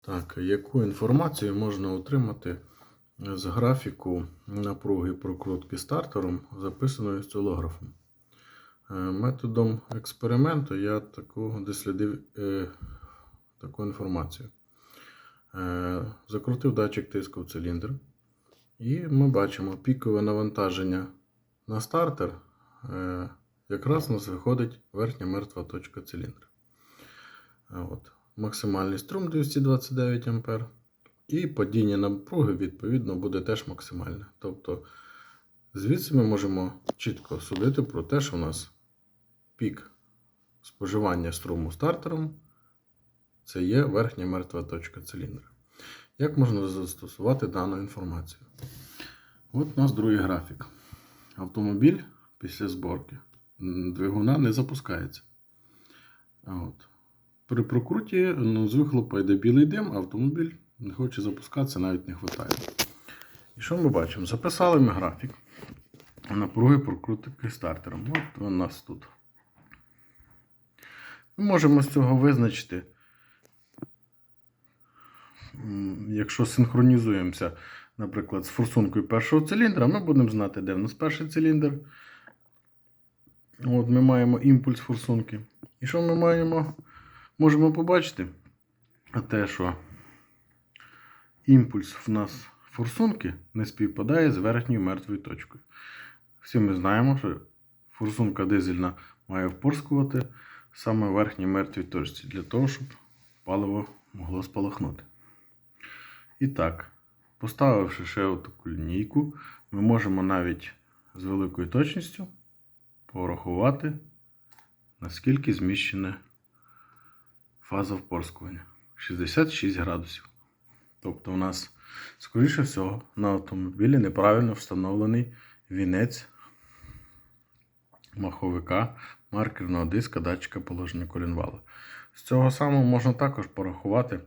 Так, яку інформацію можна отримати з графіку напруги прокрутки стартером, записаної осцилографом? Е, Методом експерименту я таку дослідив е, таку інформацію. Е, Закрутив датчик тиску в циліндр, і ми бачимо пікове навантаження на стартер. Е, Якраз у нас виходить верхня мертва точка циліндра. Е, От. Максимальний струм 229 А. І падіння напруги, відповідно, буде теж максимальне. Тобто, звідси ми можемо чітко судити про те, що у нас пік споживання струму стартером це є верхня мертва точка циліндра. Як можна застосувати дану інформацію? От у нас другий графік. Автомобіль після зборки двигуна не запускається. От. При прокруті ну, з вихлопа йде білий дим, автомобіль не хоче запускатися, навіть не вистачає. І що ми бачимо? Записали ми графік напруги прокрутки стартером. От у нас тут. Ми можемо з цього визначити, якщо синхронізуємося, наприклад, з форсункою першого циліндра, ми будемо знати, де в нас перший циліндр. От ми маємо імпульс форсунки. І що ми маємо? Можемо побачити те, що імпульс в нас форсунки не співпадає з верхньою мертвою точкою. Всі ми знаємо, що форсунка дизельна має впорскувати саме в верхній мертвій точці для того, щоб паливо могло спалахнути. І так, поставивши ще таку лінійку, ми можемо навіть з великою точністю порахувати, наскільки зміщена фаза впорскування 66 градусів. Тобто, у нас, скоріше всього, на автомобілі неправильно встановлений вінець маховика маркерного диска датчика положення колінвала. З цього самого можна також порахувати,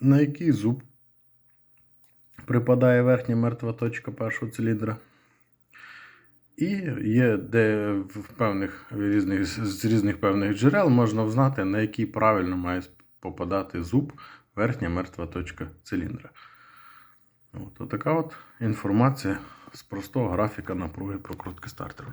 на який зуб припадає верхня мертва точка першого циліндра. І є де в певних різних з різних певних джерел можна взнати, на який правильно має попадати зуб верхня мертва точка циліндра. От, така от інформація з простого графіка напруги прокрутки стартеру.